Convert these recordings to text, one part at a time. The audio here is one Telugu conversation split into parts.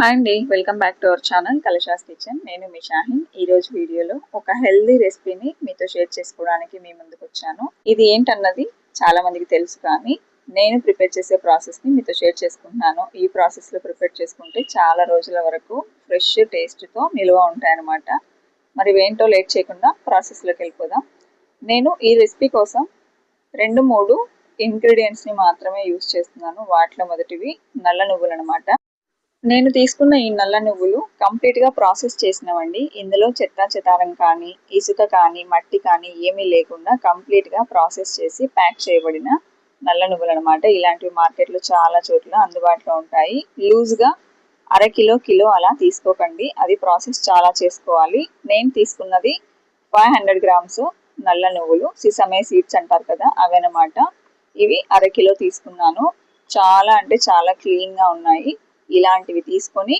హాయ్ అండి welcome back to our channel Kalasha's kitchen నేను మీ షాహిన్ ఈ రోజు వీడియోలో ఒక హెల్దీ రెసిపీని మీతో షేర్ చేసుకోవడానికి మీ ముందుకు వచ్చాను. ఇది ఏంటన్నది చాలా మందికి తెలుసు కానీ నేను ప్రిపేర్ చేసే ప్రాసెస్ని మీతో షేర్ చేసుకుంటున్నాను. ఈ ప్రాసెస్లో ప్రిపేర్ చేసుకుంటే చాలా రోజుల వరకు ఫ్రెష్ టేస్ట్తో నిల్వ ఉంటాయన్నమాట. మరి ఏంటో లేట్ చేయకుండా ప్రాసెస్లోకి వెళ్ళిపోదాం. నేను ఈ రెసిపీ కోసం రెండు మూడు ఇంగ్రీడియంట్స్ని మాత్రమే యూస్ చేస్తున్నాను. వాటిలో మొదటివి నల్ల నువ్వులు అనమాట నేను తీసుకున్న ఈ నల్ల నువ్వులు కంప్లీట్గా ప్రాసెస్ చేసినవండి. ఇందులో చెత్త చెతారం కానీ ఇసుక కానీ మట్టి కానీ ఏమీ లేకుండా కంప్లీట్గా ప్రాసెస్ చేసి ప్యాక్ చేయబడిన నల్ల నువ్వులు అనమాట ఇలాంటివి మార్కెట్లో చాలా చోట్ల అందుబాటులో ఉంటాయి. లూజ్గా అర కిలో కిలో అలా తీసుకోకండి. అది ప్రాసెస్ చాలా చేసుకోవాలి. నేను తీసుకున్నది ఫైవ్ హండ్రెడ్ గ్రామ్స్ నల్ల నువ్వులు. సిసమే సీడ్స్ అంటారు కదా అవన్నమాట ఇవి అర కిలో తీసుకున్నాను. చాలా అంటే చాలా క్లీన్గా ఉన్నాయి. ఇలాంటివి తీసుకొని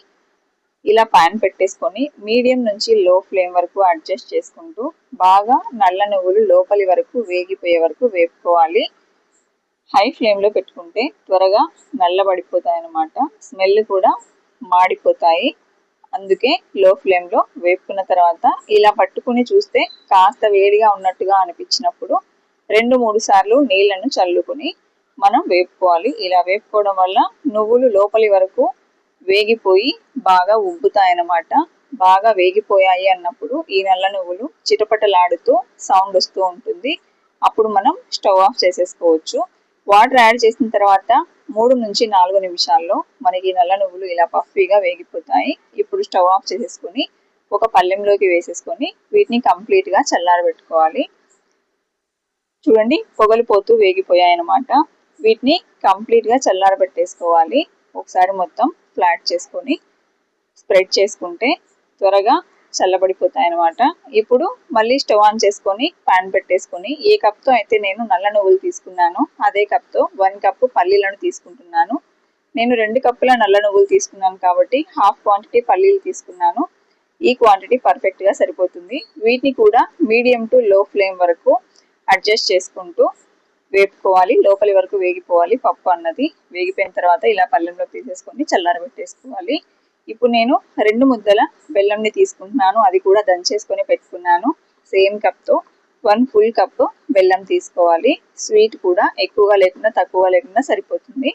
ఇలా పాన్ పెట్టేసుకొని మీడియం నుంచి లో ఫ్లేమ్ వరకు అడ్జస్ట్ చేసుకుంటూ బాగా నల్ల నువ్వులు లోపలి వరకు వేగిపోయే వరకు వేపుకోవాలి. హై ఫ్లేమ్లో పెట్టుకుంటే త్వరగా నల్లబడిపోతాయి అన్నమాట స్మెల్ కూడా మాడిపోతాయి. అందుకే లో ఫ్లేమ్లో వేపుకున్న తర్వాత ఇలా పట్టుకుని చూస్తే కాస్త వేడిగా ఉన్నట్టుగా అనిపించినప్పుడు రెండు మూడు సార్లు నీళ్ళను చల్లుకుని మనం వేపుకోవాలి. ఇలా వేపుకోవడం వల్ల నువ్వులు లోపలి వరకు వేగిపోయి బాగా ఉబ్బుతాయన్నమాట. బాగా వేగిపోయాయి అన్నప్పుడు ఈ నల్ల నువ్వులు చిటపటలాడుతూ సౌండ్ వస్తూ ఉంటుంది. అప్పుడు మనం స్టవ్ ఆఫ్ చేసేసుకోవచ్చు. వాటర్ యాడ్ చేసిన తర్వాత మూడు నుంచి నాలుగు నిమిషాల్లో మనకి నల్ల నువ్వులు ఇలా పఫీగా వేగిపోతాయి. ఇప్పుడు స్టవ్ ఆఫ్ చేసేసుకొని ఒక పల్లెంలోకి వేసేసుకొని వీటిని కంప్లీట్గా చల్లారబెట్టుకోవాలి. చూడండి పొగలు పోతూ వేగిపోయాయి అనమాట వీటిని కంప్లీట్గా చల్లారబెట్టేసుకోవాలి. ఒకసారి మొత్తం ఫ్లాట్ చేసుకొని స్ప్రెడ్ చేసుకుంటే త్వరగా చల్లబడిపోతాయి అనమాట ఇప్పుడు మళ్ళీ స్టవ్ ఆన్ చేసుకొని పాన్ పెట్టేసుకొని ఏ కప్తో అయితే నేను నల్ల నువ్వులు తీసుకున్నాను అదే కప్తో వన్ కప్పు పల్లీలను తీసుకుంటున్నాను. నేను రెండు కప్పుల నల్ల నువ్వులు తీసుకున్నాను కాబట్టి హాఫ్ క్వాంటిటీ పల్లీలు తీసుకున్నాను. ఈ క్వాంటిటీ పర్ఫెక్ట్గా సరిపోతుంది. వీటిని కూడా మీడియం టు లో ఫ్లేమ్ వరకు అడ్జస్ట్ చేసుకుంటూ వేపుకోవాలి లోపలి వరకు వేగిపోవాలి పప్పు అన్నది. వేగిపోయిన తర్వాత ఇలా పళ్ళెంలో తీసేసుకొని చల్లారబెట్టేసుకోవాలి ఇప్పుడు నేను రెండు ముద్దల బెల్లంని తీసుకుంటున్నాను. అది కూడా దంచేసుకొని పెట్టుకున్నాను. సేమ్ కప్తో. వన్ ఫుల్ కప్ బెల్లం తీసుకోవాలి. స్వీట్ కూడా ఎక్కువగా లేకుండా తక్కువ లేకుండా సరిపోతుంది.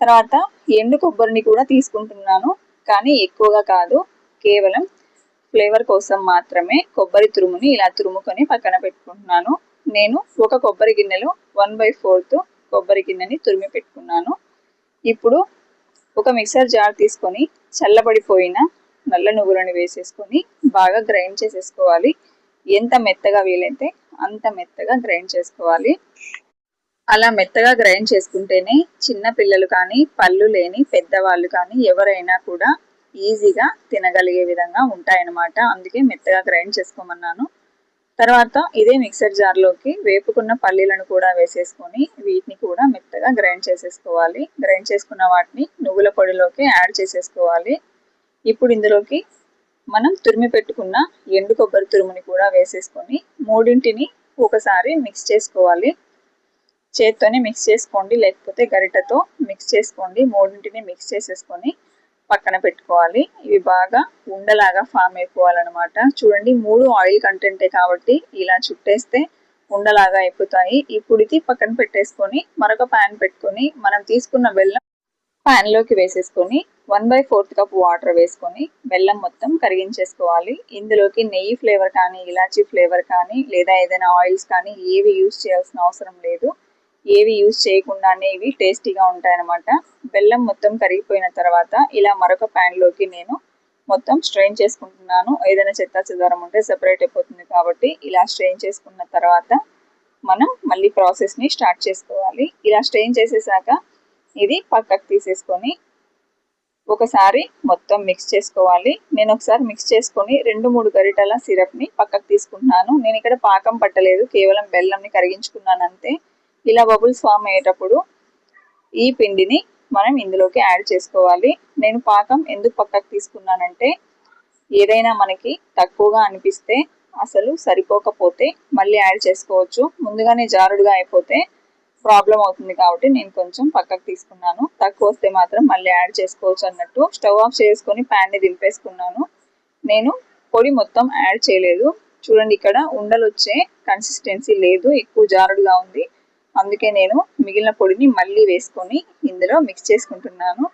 తర్వాత ఎండు కొబ్బరిని కూడా తీసుకుంటున్నాను. కానీ ఎక్కువగా కాదు. కేవలం ఫ్లేవర్ కోసం మాత్రమే కొబ్బరి తురుముని ఇలా తురుముకొని పక్కన పెట్టుకుంటున్నాను. నేను ఒక కొబ్బరి గిన్నెలో వన్ బై ఫోర్త్ కొబ్బరి గిన్నెని తురిమి పెట్టుకున్నాను. ఇప్పుడు ఒక మిక్సర్ జార్ తీసుకొని చల్లబడిపోయిన నల్ల నువ్వులను వేసేసుకొని బాగా గ్రైండ్ చేసేసుకోవాలి. ఎంత మెత్తగా వీలైతే అంత మెత్తగా గ్రైండ్ చేసుకోవాలి. అలా మెత్తగా గ్రైండ్ చేసుకుంటేనే చిన్న పిల్లలు కానీ పళ్ళు లేని పెద్దవాళ్ళు కానీ ఎవరైనా కూడా ఈజీగా తినగలిగే విధంగా ఉంటాయన్నమాట. అందుకే మెత్తగా గ్రైండ్ చేసుకోమన్నాను. తర్వాత ఇదే మిక్సర్ జార్లోకి వేపుకున్న పల్లీలను కూడా వేసేసుకొని వీటిని కూడా మెత్తగా గ్రైండ్ చేసేసుకోవాలి. గ్రైండ్ చేసుకున్న వాటిని నువ్వుల పొడిలోకి యాడ్ చేసేసుకోవాలి. ఇప్పుడు ఇందులోకి మనం తురిమి పెట్టుకున్న ఎండు కొబ్బరి తురుముని కూడా వేసేసుకొని మూడింటిని ఒకసారి మిక్స్ చేసుకోవాలి. చేత్తోనే మిక్స్ చేసుకోండి లేకపోతే గరిటతో మిక్స్ చేసుకోండి మూడింటిని మిక్స్ చేసేసుకొని పక్కన పెట్టుకోవాలి. ఇవి బాగా ఉండలాగా ఫామ్ అయిపోవాలన్నమాట. చూడండి మూడు ఆయిల్ కంటెంటే కాబట్టి ఇలా చుట్టేస్తే ఉండలాగా అయిపోతాయి. ఇప్పుడు ఇది పక్కన పెట్టేసుకొని మరొక ప్యాన్ పెట్టుకొని మనం తీసుకున్న బెల్లం ప్యాన్లోకి వేసేసుకొని one by fourth cup water వేసుకొని బెల్లం మొత్తం కరిగించేసుకోవాలి. ఇందులోకి నెయ్యి ఫ్లేవర్ కానీ ఇలాచీ ఫ్లేవర్ కానీ లేదా ఏదైనా ఆయిల్స్ కానీ ఏవి యూజ్ చేయాల్సిన అవసరం లేదు. ఏవి యూజ్ చేయకుండానే ఇవి టేస్టీగా ఉంటాయన్నమాట. బెల్లం మొత్తం కరిగిపోయిన తర్వాత ఇలా మరొక ప్యాన్లోకి నేను మొత్తం స్ట్రెయిన్ చేసుకుంటున్నాను. ఏదైనా చెత్త చెదారం ఉంటే సెపరేట్ అయిపోతుంది కాబట్టి ఇలా స్ట్రెయిన్ చేసుకున్న తర్వాత మనం మళ్ళీ ప్రాసెస్ని స్టార్ట్ చేసుకోవాలి. ఇలా స్ట్రెయిన్ చేసేసాక ఇది పక్కకు తీసేసుకొని ఒకసారి మొత్తం మిక్స్ చేసుకోవాలి. నేను ఒకసారి మిక్స్ చేసుకొని రెండు మూడు గరిటల సిరప్ని పక్కకు తీసుకుంటున్నాను. నేను ఇక్కడ పాకం పట్టలేదు. కేవలం బెల్లంని కరిగించుకున్నాను అంతే. ఇలా బబుల్స్ ఫామ్ అయ్యేటప్పుడు ఈ పిండిని మనం ఇందులోకి యాడ్ చేసుకోవాలి. నేను పాకం ఎందుకు పక్కకు తీసుకున్నానంటే ఏదైనా మనకి తక్కువగా అనిపిస్తే అసలు సరిపోకపోతే మళ్ళీ యాడ్ చేసుకోవచ్చు. ముందుగానే జారుడుగా అయిపోతే ప్రాబ్లం అవుతుంది కాబట్టి నేను కొంచెం పక్కకు తీసుకున్నాను. తక్కువ వస్తే మాత్రం మళ్ళీ యాడ్ చేసుకోవచ్చు అన్నట్టు స్టవ్ ఆఫ్ చేసుకొని ప్యాన్ని దింపేసుకున్నాను. నేను పొడి మొత్తం యాడ్ చేయలేదు. చూడండి ఇక్కడ ఉండలు వచ్చే కన్సిస్టెన్సీ లేదు. ఎక్కువ జారుడుగా ఉంది. అందుకే నేను మిగిలిన పొడిని మళ్ళీ వేసుకొని ఇందులో మిక్స్ చేసుకుంటున్నాను.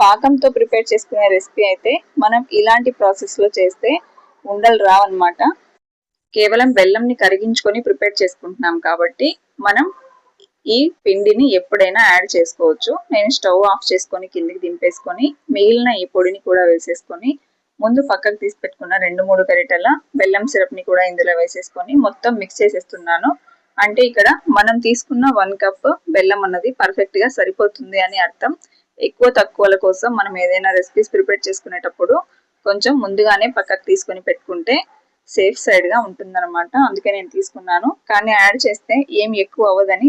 పాకంతో ప్రిపేర్ చేసుకునే రెసిపీ అయితే మనం ఇలాంటి ప్రాసెస్లో చేస్తే ఉండలు రావన్నమాట. కేవలం బెల్లంని కరిగించుకొని ప్రిపేర్ చేసుకుంటున్నాం కాబట్టి మనం ఈ పిండిని ఎప్పుడైనా యాడ్ చేసుకోవచ్చు. నేను స్టవ్ ఆఫ్ చేసుకొని కిందికి దింపేసుకొని మిగిలిన ఈ పొడిని కూడా వేసేసుకొని ముందు పక్కకు తీసి పెట్టుకున్న రెండు మూడు గరిటెల బెల్లం సిరప్ని కూడా ఇందులో వేసేసుకొని మొత్తం మిక్స్ చేసేస్తున్నాను. అంటే ఇక్కడ మనం తీసుకున్న వన్ కప్ బెల్లం అన్నది పర్ఫెక్ట్గా సరిపోతుంది అని అర్థం. ఎక్కువ తక్కువల కోసం మనం ఏదైనా రెసిపీస్ ప్రిపేర్ చేసుకునేటప్పుడు కొంచెం ముందుగానే పక్కకు తీసుకొని పెట్టుకుంటే సేఫ్ సైడ్గా ఉంటుందన్నమాట. అందుకే నేను తీసుకున్నాను. కానీ యాడ్ చేస్తే ఏమి ఎక్కువ అవ్వదని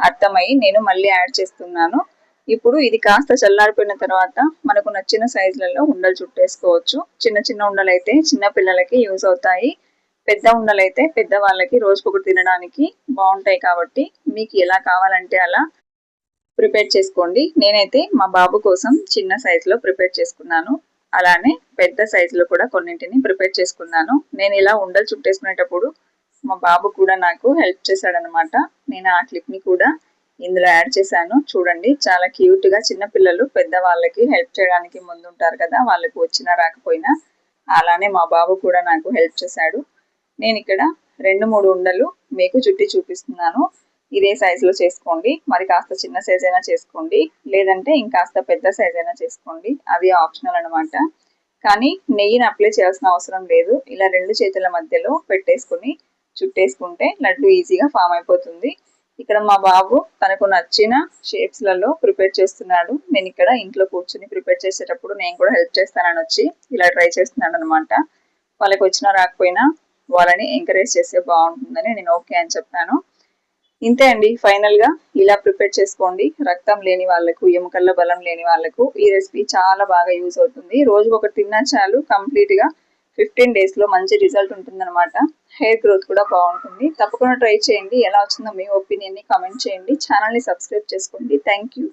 అర్థమయ్యి నేను మళ్ళీ యాడ్ చేస్తున్నాను. ఇప్పుడు ఇది కాస్త చల్లారిపోయిన తర్వాత మనకు నచ్చిన సైజులలో ఉండలు చుట్టేసుకోవచ్చు. చిన్న చిన్న ఉండలు అయితే చిన్న పిల్లలకి యూజ్ అవుతాయి. పెద్ద ఉండలు అయితే పెద్ద వాళ్ళకి రోజుకొకటి తినడానికి బాగుంటాయి కాబట్టి మీకు ఎలా కావాలంటే అలా ప్రిపేర్ చేసుకోండి. నేనైతే మా బాబు కోసం చిన్న సైజులో ప్రిపేర్ చేసుకున్నాను. అలానే పెద్ద సైజులో కూడా కొన్నింటిని ప్రిపేర్ చేసుకున్నాను. నేను ఇలా ఉండలు చుట్టేసుకునేటప్పుడు మా బాబు కూడా నాకు హెల్ప్ చేశాడనమాట నేను ఆ క్లిప్ని కూడా ఇందులో యాడ్ చేశాను. చూడండి చాలా క్యూట్గా చిన్నపిల్లలు పెద్దవాళ్ళకి హెల్ప్ చేయడానికి ముందుంటారు కదా వాళ్ళకి వచ్చినా రాకపోయినా. అలానే మా బాబు కూడా నాకు హెల్ప్ చేశాడు. నేను ఇక్కడ రెండు మూడు ఉండలు మీకు చుట్టి చూపిస్తున్నాను. ఇదే సైజులో చేసుకోండి. మరి కాస్త చిన్న సైజ్ అయినా చేసుకోండి. లేదంటే ఇంకాస్త పెద్ద సైజ్ అయినా చేసుకోండి. అది ఆప్షనల్ అనమాట కానీ నెయ్యిని అప్లై చేయాల్సిన అవసరం లేదు. ఇలా రెండు చేతుల మధ్యలో పెట్టేసుకుని చుట్టేసుకుంటే లడ్డు ఈజీగా ఫామ్ అయిపోతుంది. ఇక్కడ మా బాబు తనకు నచ్చిన షేప్స్లలో ప్రిపేర్ చేస్తున్నాడు. నేను ఇక్కడ ఇంట్లో కూర్చుని ప్రిపేర్ చేసేటప్పుడు నేను కూడా హెల్ప్ చేస్తానని వచ్చి ఇలా ట్రై చేస్తున్నాడు అనమాట వాళ్ళకి వచ్చినా రాకపోయినా వాళ్ళని ఎంకరేజ్ చేస్తే బాగుంటుందని నేను ఓకే అని చెప్పాను. ఇంతే అండి ఫైనల్గా ఇలా ప్రిపేర్ చేసుకోండి. రక్తం లేని వాళ్ళకు ఎముకల్లో బలం లేని వాళ్ళకు ఈ రెసిపీ చాలా బాగా యూజ్ అవుతుంది. రోజు ఒకటి తిన్నా చాలు కంప్లీట్గా ఫిఫ్టీన్ డేస్లో మంచి రిజల్ట్ ఉంటుందన్నమాట. హెయిర్ గ్రోత్ కూడా బాగుంటుంది. తప్పకుండా ట్రై చేయండి. ఎలా వచ్చిందో మీ ఒపీనియన్ని కమెంట్ కామెంట్ చేయండి. ఛానల్ని సబ్స్క్రైబ్ చేసుకోండి. Thank you.